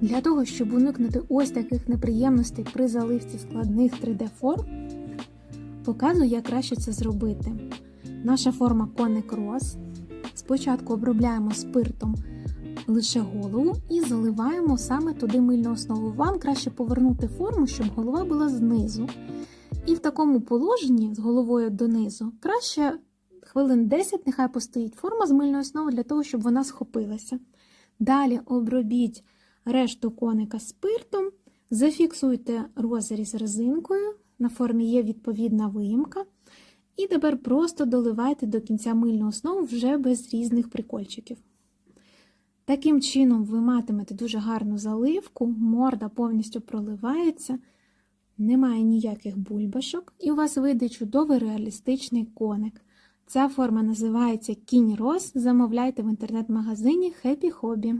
Для того, щоб уникнути ось таких неприємностей при заливці складних 3D-форм, показую, як краще це зробити. Наша форма коник роз. Спочатку обробляємо спиртом лише голову і заливаємо саме туди мильну основу. Вам краще повернути форму, щоб голова була знизу. І в такому положенні з головою донизу краще хвилин 10 нехай постоїть форма з мильною основою для того, щоб вона схопилася. Далі обробіть решту коника спиртом, зафіксуйте розріз резинкою, на формі є відповідна виїмка. І тепер просто доливайте до кінця мильну основу вже без різних прикольчиків. Таким чином, ви матимете дуже гарну заливку, морда повністю проливається, немає ніяких бульбашок, і у вас вийде чудовий реалістичний коник. Ця форма називається кінь роз. Замовляйте в інтернет-магазині Happy Hobby.